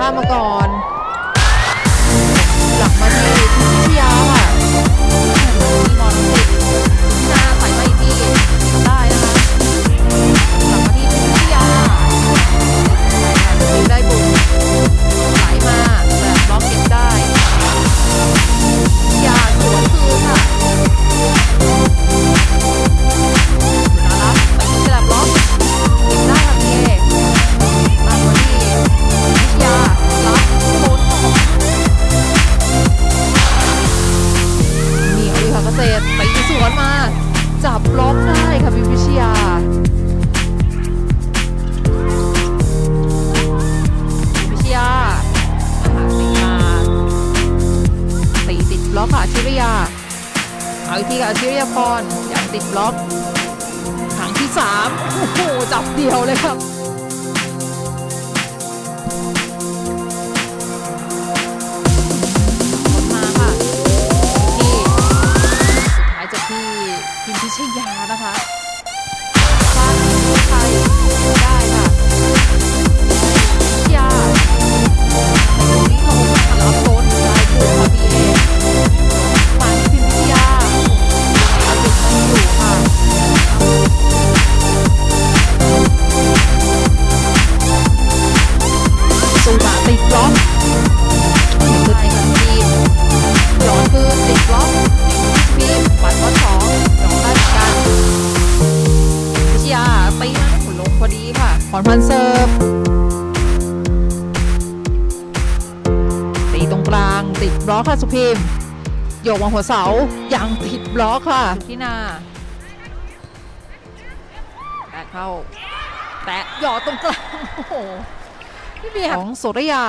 ผ้ามาก่อน ล็อกค่ะชิริยา เอาอีกทีค่ะชิริยาพรอยางติดบล็อกถังที่สามโอ้โหจับเดียวเลยครับ อนพันเซิร์ฟตีตรงกลางติดบล็อกค่ะสุพิมโยกวางหัวเสายังติดบล็อกค่ะที่นาแตะเข้า แตะหยอดตรงกลางโอ้โหพี่เบียร์ของสุรยา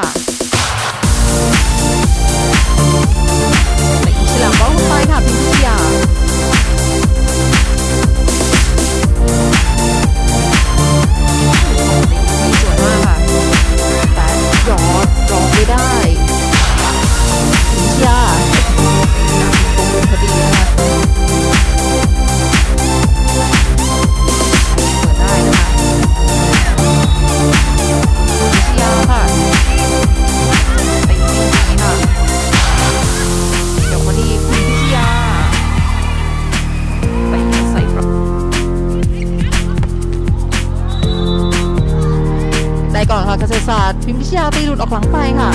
ศาสตร์พิมพิชยาตีหลุดออกหลังไปค่ะ